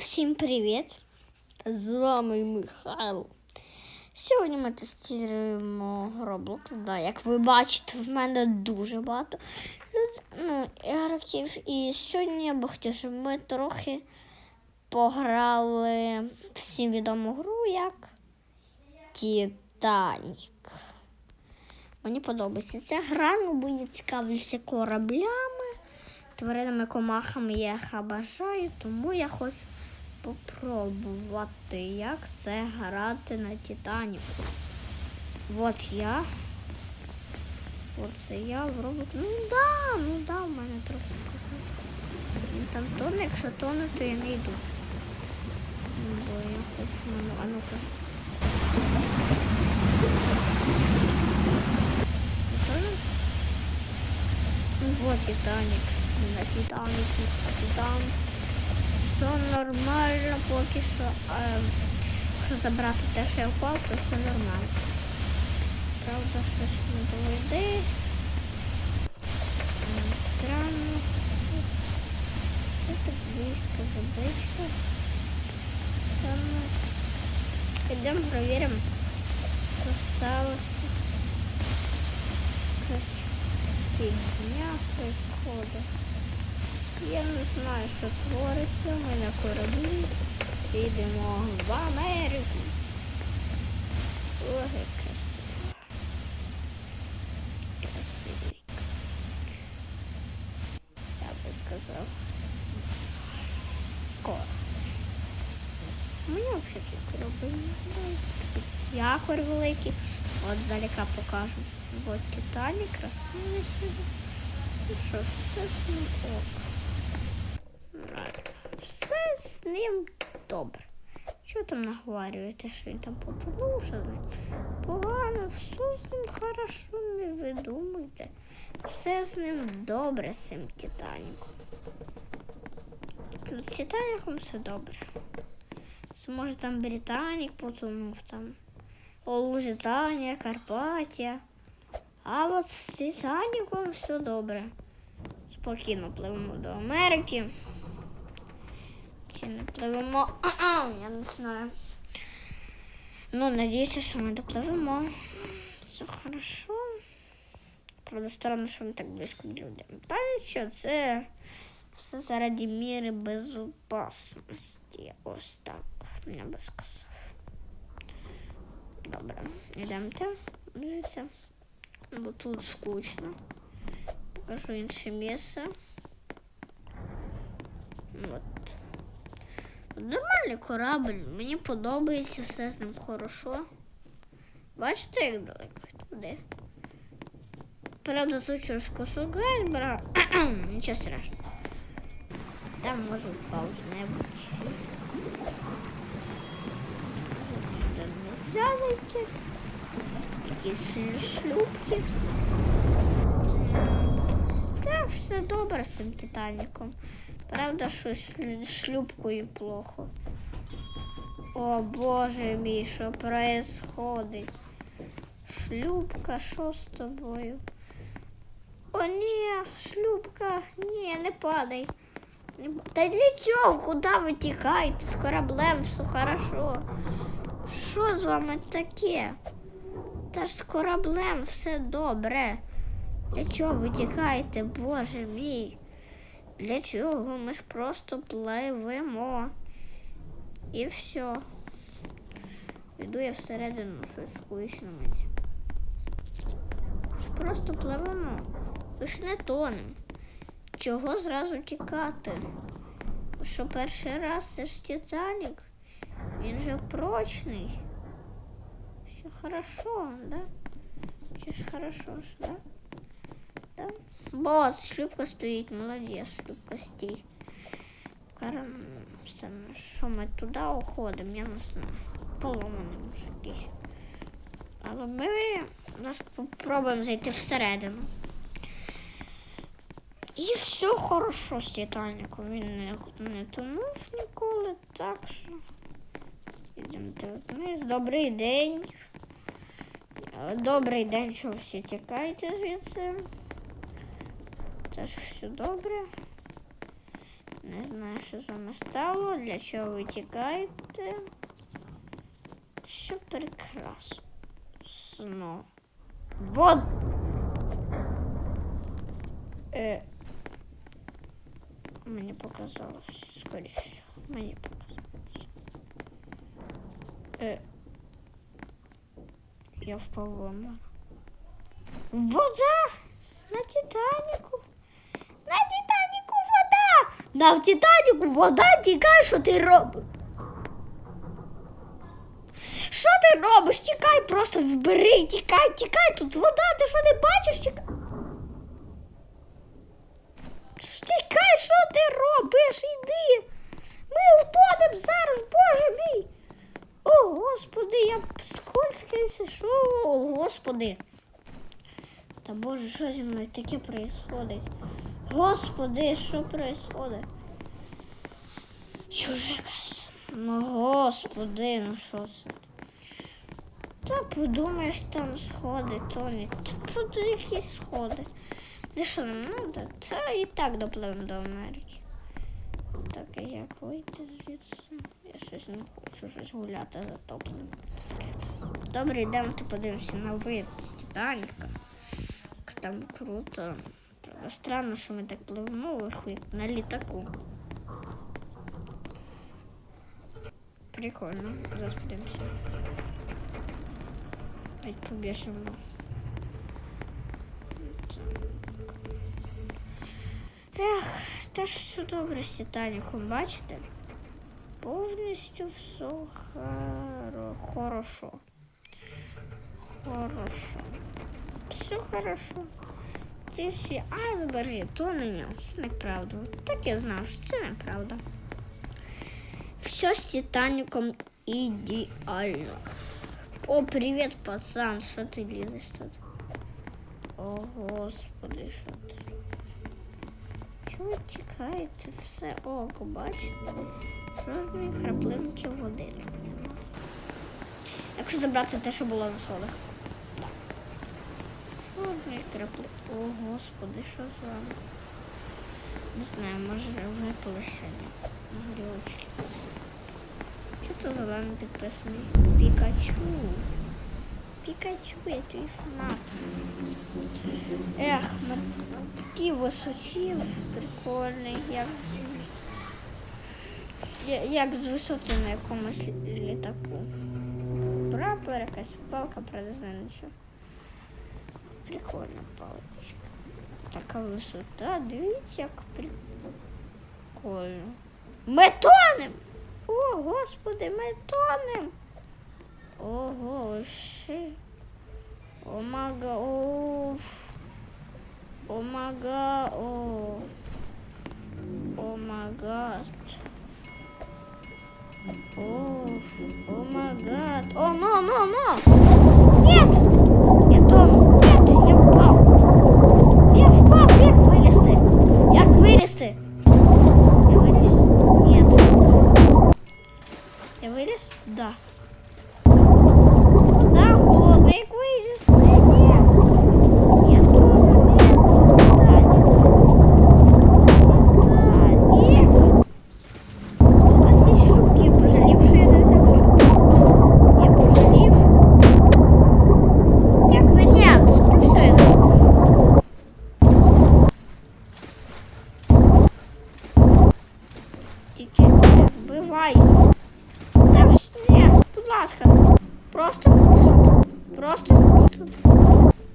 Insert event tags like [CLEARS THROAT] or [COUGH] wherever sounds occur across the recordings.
Всім привіт! З вами Михайло. Сьогодні ми тестуємо Roblox. Да, як ви бачите, в мене дуже багато ну, ігроків. І сьогодні я би хотів, щоб ми трохи пограли всім відому гру як Титанік. Мені подобається ця гра, ну бо цікавлюся кораблями, тваринами, комахами я їх бажаю, тому я хочу попробувати, як це грати на Титаніку. От я. Оце я в робот. Ну да, ну да, в мене трохи. Він там тоне, якщо тоне, то я не йду. Ну, Бо я хочу, ну, а ну-ка. Ну вот Титанік. На Титаніку. Титан. Все нормально поки що. Якщо забрати те, що я впав, то все нормально. Правда, щось не йде. Странно. Это близько водичка. Йдемо перевіримо, що сталося. Якась фігня происходит. Я не знаю, що твориться. Ми на кораблі. Їдемо в Америку. Ой, красиво. Красивенько. Я би сказав. Кор. Мені взагалі корабль не Якорь великий. От здалека покажу. От Титанік, красивий сюди. Ну що, все з ок. Все з ним добре. Що там наговорюєте, що він там потонув, погано, все з ним хорошо, не видумуйте. Все з ним добре з цим Титаніком. З Титаніком все добре. Може там Британік потонув там. Лузитанія, Карпатія. А от з Титаніком все добре. Спокійно пливемо до Америки. Чи не пливемо? [CLEARS THROAT] Я не знаю. Ну, надіюся, що ми допливемо. Все хорошо. Правда, странно, що ми так близько до людей. Та нічого, це все заради міри безопасності. Ось так. Я би сказав. Добре, йдемте. Дивіться. Бо тут скучно. Покажу інше місце. От. Нормальний корабль, мені подобається, все з ним хорошо. Бачите, як далеко туди? Правда, тут через кусок айсберга. [CLEARS THROAT] Нічого страшного. Там може паузу не бути. Сюди. Якісь шлюпки. Та все добре з цим Титаніком. Правда, що шлю- шлюпкою плохо. О боже мій, що происходить? Шлюпка, що з тобою? О, ні, шлюпка, ні, не падай. Та для чого? Куди ви тікаєте? З кораблем все хорошо. Що з вами таке? Та ж з кораблем все добре. Для чого ви боже мій? Для чого? Ми ж просто пливемо. І все. Йду я всередину, щось скучно мені. Ж просто пливемо. Ви ж не тонем. Чого зразу тікати? Що перший раз це ж Титанік? Він же прочний. Все хорошо, да? Все ж хорошо ж, да? Вот, шлюпка стоїть, молодець, шлюпка стій. Що ми туди уходимо, я не знаю. Поломаний може якийсь. Але ми нас попробуємо зайти всередину. І все хорошо з Титаніком. Він не, не тонув ніколи, так що. Йдемо вниз. Добрий день. Добрий день, що всі тікаєте звідси. Теж все добре. Не знаю, що з вами стало, для чого ви тікаєте. Все прекрасно. Вот. Е, мені показалось, скоріше. Мені показалось. Е, я впав в омор. Вода! На Титаніку! На Титаніку вода! На Титаніку вода тікай, що ти робиш? Що ти робиш? Тікай, просто вбери, тікай, тікай, тут вода, ти що не бачиш? Тікай. Тікай, що ти робиш? Іди. Ми утонемо зараз, боже мій. О, господи, я скользкаюся, що, о, господи. Та боже, що зі мною таке происходить? Господи, що происходить? Чужикась. Ну, господи, ну що це? Та подумаєш, там сходи, то не. Та тут якісь сходи. Де що нам треба? Та і так допливемо до Америки. Так, а як вийти звідси? Я щось не хочу щось гуляти за топливом. Добре, йдемо ти подивимося на вид з Титаніка. Там круто. Правда, Странно, що ми так пливемо вверху, як на літаку. Прикольно. Зараз подивимося. Давай побіжимо. Ех, та ж все добре з Титаніком, бачите? Повністю все хоро... хорошо. Хорошо. Все хорошо. Ці всі айсберги, то. Це неправда. Так я знав, що це неправда. Все з Титаніком ідеально. О, привіт, пацан, що ти лізеш тут? О, господи, що ти? Чого тікаєте? Все око, бачите? Жодної краплинки води тут нема. Якщо забрати те, що було на сходах. Так. О, господи, що з вами? Не знаю, може полишення на горілочки. Що це за вами підписаний? Пікачу. Пікачу, я твій фанат. Ех, на такій висоті прикольний, як, як з висоти на якомусь літаку. Прапор, якась палка, правда, знаю нічого. Прикольна паличка. Така висота, дивіться, як прикольно. Ми тонем! О, господи, ми тонем! Ого, ще. О мага, оф. О мага, о. О магад. Оф, о. О, но, но, но! Просто шуб. Просто шуб.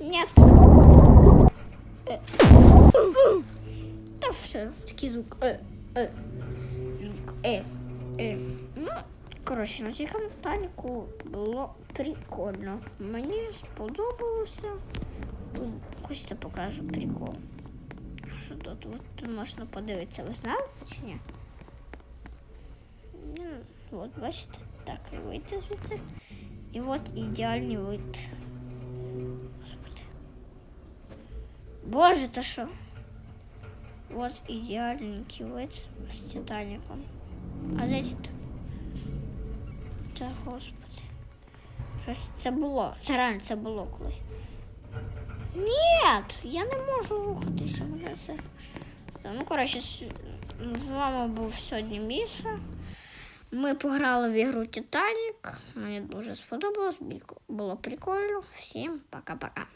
Нет. Та все, такий звук. Е, е. Звук. Е. Е. Ну, коротше, на цій Титаніку було прикольно. Мені сподобалося. Тут хочете покажу прикол. Що тут? От можна подивитися, ви знали чи ні? Ну, От, бачите, так вийти звідси. І от ідеальний вид. Господи. Боже, та що? От ідеальненький вид з Титаніком. А де тут? Та господи. Щось це було. Це реально це було колись. Ні, я не можу рухатися. Мене це. Та, Ну, коротше, с- З вами був сьогодні Міша. Ми пограли в ігру Титанік. Мені дуже сподобалось, було прикольно. Всім пока-пока.